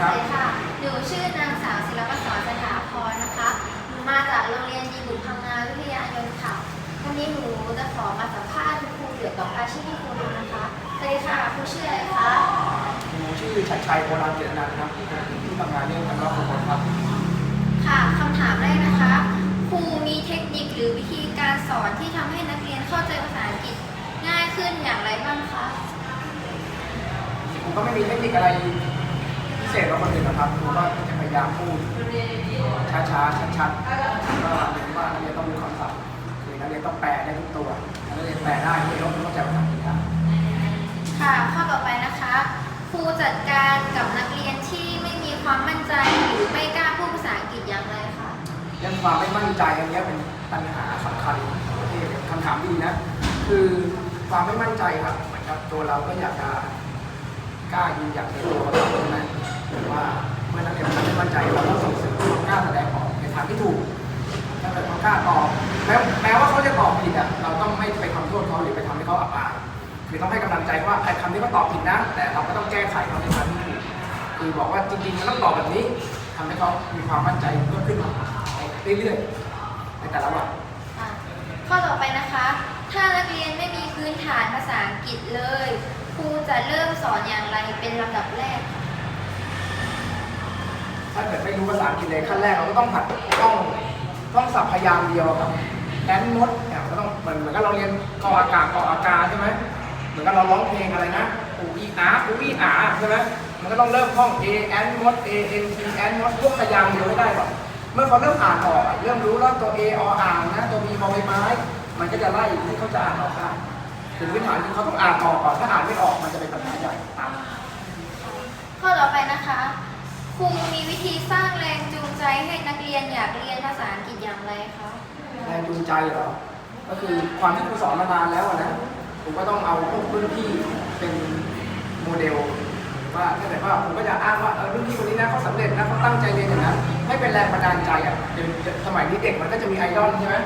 ครับสวัสดีค่ะหนูชื่อนางสาวศิลปศรสถาพรนะคะ หนูมาจากโรงเรียนดีบุตรพังงาวิทยายนต์ค่ะ วันนี้หนูจะขอมาสัมภาษณ์ครูเกี่ยวกับอาชีพที่ครูทำนะคะสวัสดีค่ะครูชื่ออะไรคะ หนูชื่อชัดชัยโบราณเจตนันท์ครับที่ทำงานเรื่องการรับสมนครับค่ะคำถามแรกนะคะ ครูมีเทคนิคหรือวิธีการสอนที่ทำให้นักเรียนเข้าใจภาษาอังกฤษง่ายขึ้นอย่างไรบ้างคะ ผมก็ไม่มีเทคนิคอะไรพิ เศษกว่าคนอื่นนะครับผมก็จะพยายามพูดช้าๆชัดๆก็เรียนว่านักเรียนต้องมีคำศัพท์คือนักเรียนต้องแปลได้ทุกตัวนักเรียนแปลได้ไม่ต้องเข้าใจภาษาอังกฤษได้ค่ะข้อต่อไปนะคะครูจัดการกับนักเรียนที่ไม่มีความมั่นใจหรือไม่กล้าพูดภาษาอังกฤษอย่างไรคะเรื่องความไม่มั่นใจอันเนี้ยเป็นปัญหาสำคัญที่คำถามดีนะคือความไม่มั่นใจครับเหมือนกับตัวเราก็อยากจะกล้ายืนหยัดในตัวเราใช่ไหมว่า งใจว่าไอ้คำที่เขาตอบผิดนะ แต่เราก็ต้องแก้ไขเขาในทางที่ถูกคือบอกว่าจริงๆมันต้องตอบแบบนี้ทำให้เขามีความมั่นใจเพิ่มขึ้นมาเรื่อยๆในแต่ละวันอะข้อต่อไปนะคะ ถ้านักเรียนไม่มีพื้นฐานภาษาอังกฤษเลยครูจะเริ่มสอนอย่างไรเป็นลำดับแรก ถ้าเกิดไม่รู้ภาษาอังกฤษเลยขั้นแรกเราก็ต้องหัดต้องต้องสับพยางค์เดียวกับแอนมดเนี่ยก็ต้องเหมือนเหมือนกับเราเรียนกออากาศกออากาใช่ไหม เหมือนกับเราร้องเพลงอะไรนะอูอีอาอูอีอาใช่ไหมมันก็ต้องเริ่มท่อง A N มด A N T N มดพวกพยางค์เดียวให้ได้ก่อนเมื่อเขาเริ่มอ่านออกอะเริ่มรู้แล้วตัว A ออ่างนะตัว B บอใบไม้ มันก็จะไล่ที่เขาจะอ่านออกได้ถึงพื้นฐานที่เขาต้องอ่านออกก่อนถ้าอ่านไม่ออกมันจะเป็นปัญหาใหญ่ตามข้อต่อไปนะคะครูมีวิธีสร้างแรงจูงใจให้นักเรียนอยากเรียนภาษาอังกฤษอย่างไรคะแรงจูงใจเหรอก็คือความที่ครูสอนมานานแล้วอะนะ ผมก็ต้องเอาพวกรุ่นพี่เป็นโมเดลว่าถ้าเกิดว่าผมก็จะอ้างว่าเออรุ่นพี่คนนี้นะเขาสำเร็จนะเขาตั้งใจเรียนอย่างนั้นให้เป็นแรงบันดาลใจอะสมัยนี้เด็กมันก็จะมีไอดอลใช่ไหม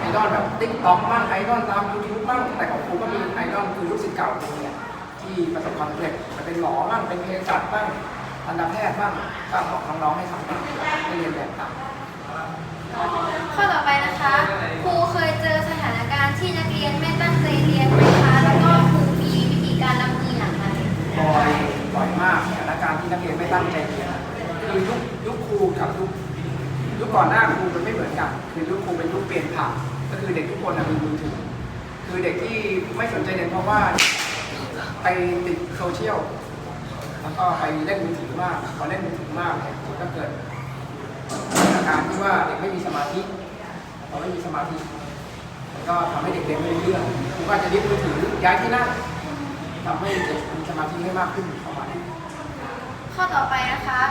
ไอดอลแบบติ๊กต็อกบ้างไอดอลตามยูทูบบ้างแต่ของครูก็มีไอดอลคือลูกศิษย์เก่าตรงเนี้ยที่ประสบความสำเร็จมันเป็นหมอบ้างเป็นเภสัชบ้างทันตแพทย์บ้างก็บอกน้องๆให้ทำตามให้เรียนแบบต่ามข้อต่อไปนะคะ มากสถานการณ์ที่นักเรียนไม่ตั้งใจเรียนคือยุคยุคครูกับยุคยุคก่อนหน้าครูมันไม่เหมือนกัน คือยุคครูเป็นยุคเปลี่ยนผ่านก็คือเด็กทุกคนมีมือถือคือเด็กที่ไม่สนใจเรียนเพราะว่าไปติดโซเชียลแล้วก็ไปเล่นมือถือมากพอเล่นมือถือมากเนี่ยมันก็เกิดอาการที่ว่าเด็กไม่มีสมาธิพอไม่มีสมาธิมันก็ทำให้เด็กเรียนไม่รู้เรื่องครูก็จจะยึดมือถือย้ายที่นั่งทำให้เด็กมีสมาธิให้มากขึ้นประมาณนี้ ข้อต่อไปนะคะ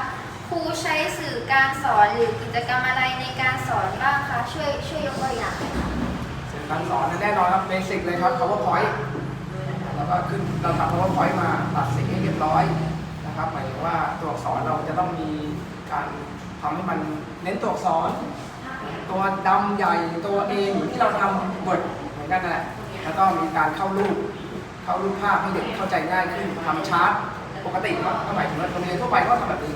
ครูใช้สื่อการสอนหรือกิจกรรมอะไรในการสอนบ้างคะช่วยช่วยยกตัวอย่างหน่อยค่ะสื่อการสอนแน่นอนครับเบสิกเลยครับ powerpoint แล้วก็ขึ้นเราทำ powerpoint มาตัดสีให้เรียบร้อยนะครับหมายถึงว่าตัวอักษรเราจะต้องมีการทำให้มันเน้นตัวอักษร ตัวดำใหญ่ตัวเองเหมือนที่เราทำบทเหมือนกันนั่นแหละแล้วก็มีการเข้ารูป เข้ารูปภาพให้เด็กเข้าใจง่ายขึ้นทำชาร์ต กติก็หมายถึงว่าโรงเรียนทั่วไปก็ทำแบบนี้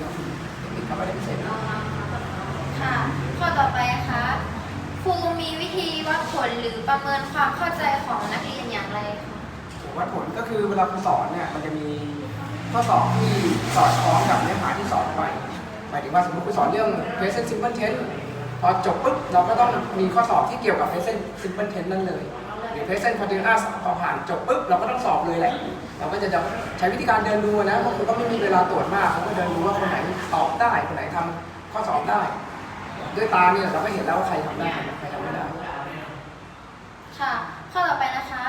เทคนิคเขาไม่ได้พิเศษค่ะ ข้อต่อไปนะคะครูมีวิธีวัดผลหรือประเมินความเข้าใจของนักเรียนอย่างไรคะวัดผลก็คือเวลาครูสอนเนี่ยมันจะมีข้อสอบที่สอดคล้องกับเนื้อหาที่สอนไปหมายถึงว่าสมมติครูสอนเรื่อง present simple tense พอจบปุ๊บเราก็ต้องมีข้อสอบที่เกี่ยวกับ present simple tense นั่นเลย รือ present continuous พอผ่านจบปุ๊บเราก็ต้องสอบเลยแหละ เราก็จะใช้วิธีการเดินดูนะเพราะครูก็ไม่มีเวลาตรวจมากเขาก็เดินดูว่าคนไหนตอบได้ คนไหนทำข้อสอบได้ ด้วยตาเนี่ยเราก็เห็นแล้วว่าใครทำได้ใครทำไม่ได้ ค่ะ ข้อต่อไปนะคะ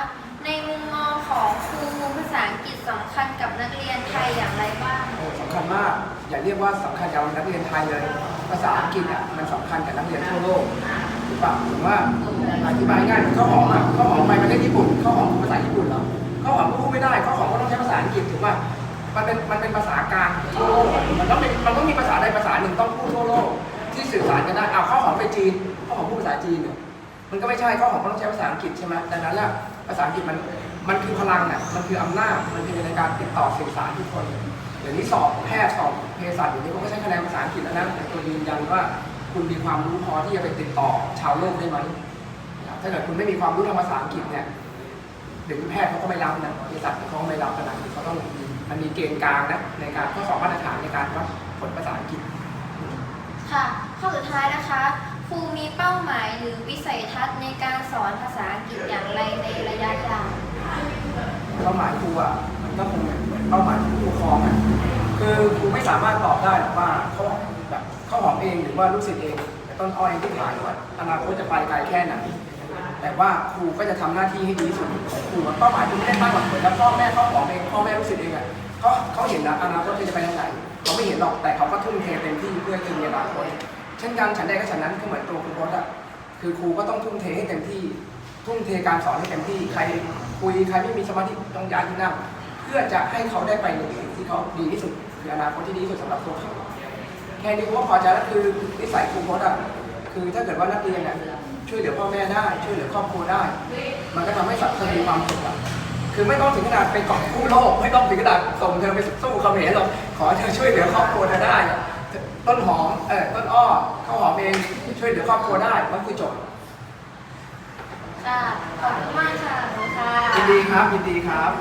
ในมุมมองของครูภาษาอังกฤษสำคัญกับนักเรียนไทยอย่างไรบ้างโอ้สำคัญมาก อย่าเรียกว่าสำคัญกับนักเรียนไทยเลย ภาษาอังกฤษอะมันสำคัญกับนักเรียนทั่วโลกถูกป่ะผมว่าอธิบายง่ายข้าวหอมอะข้าวหอมไประเทศญี่ปุ่นข้าวหอมภาษาญี่ปุ่นเหรอข้าวหอมก็พูดไม่ได้ข้าวหอมก็ต้องใช้ภาษาอังกฤษถูกป่ะมันเป็นมันเป็นภาษากลางทั่วโลกมันต้องเป็นมันต้องมีภาษาใดภาษาหนึ่งต้องพูดทั่วโลกที่สื่อสารกันได้เอาข้าวหอมไปจีนข้าวหอมพูดภาษาจีนเนี่ยมันก็ไม่ใช่ข้าวหอมก็ต้องใช้ภาษาอังกฤษใช่ไหมดังนั้นแหละภาษาอังกฤษมันมันคือพลังอะมันคืออำนาจมันคือในการติดต่อสื่อสารทุกคนเดี๋ยวนี้สอบแพทย์สอบเภสัชเดี๋ยวนี้เขาก็ใช้คะแนนภาษาอังกฤษแล้วนะเป็นตัวยืนยันว่าคุณมีความรู้พอที่จะไปติดต่อชาวโลกได้ไหม ถ้าเกิดคุณไม่มีความรู้ทางภาษาอังกฤษเนี่ยเดี๋ยวนี้แพทย์เขาก็ไม่รับนะเภสัชเขาก็ไม่รับนะเขาต้องมีมันมีเกณฑ์กลางนะในการข้อสอบมาตรฐานในการวัดผลภาษาอังกฤษ ค่ะ ข้อสุดท้ายนะคะครูมีเป้าหมายหรือวิสัยทัศน์ในการสอนภาษาอังกฤษอย่างไรในระยะยาวเป้าหมายครูอะมันก็คงเหมือนเป้าหมายของผู้ปกครองอะคือครูไม่สามารถตอบได้หรอกว่าเขาแบบเขาหอมเองหรือว่าลูกศิษย์เองแต่ต้นอ้อยที่ผ่านว่าอนาคตจะไปไกลแค่ไหน แต่ว่าครูก็จะทำหน้าที่ให้ดีที่สุดของครูเป้าหมายครูไม่ได้ตั้งหรอกเหมือนแล้วพ่อแม่เขาหอมเองพ่อแม่ลูกศิษย์เองอะเขาเขาเห็นนะอนาคตจะไปทางไหนเขาไม่เห็นหรอกแต่เขาก็ทุ่มเทเต็มที่เพื่อจะมีอนาคตเช่นกันฉันใดก็ฉันนั้นก็เหมือนตัวครูโค้ชอะคือครูก็ต้องทุ่มเทให้เต็มที่ ทุ่มเทการสอนให้เต็มที่ใครคุยใครไม่มีสมาธิต้องย้ายที่นั่งเพื่อจะให้เขาได้ไปในสิ่งที่เขาดีที่สุดคืออนาคตที่ดีที่สุดสำหรับตัวเขาแค่นี้ผมว่าพอใจแล้วคือนิสัยครูโค้ชอะ คือถ้าเกิดว่านักเรียนเนี่ยช่วยเหลือพ่อแม่ได้ช่วยเหลือครอบครัวได้ มันก็ทำให้สังคมมีความสุขอะคือไม่ต้องถึงขนาดไปเกาะกู้โลก ไม่ต้องถึงขนาดส่งเธอไปสู้เขมรหรอกขอให้เธอช่วยเหลือครอบครัวเธอได้อะต้นหอมเออต้นอ้อข้าวหอมเองช่วยเหลือครอบครัวได้มันคือจบค่ะขอบคุณมากค่ะขอบคุณค่ะยินดีครับยินดีครับ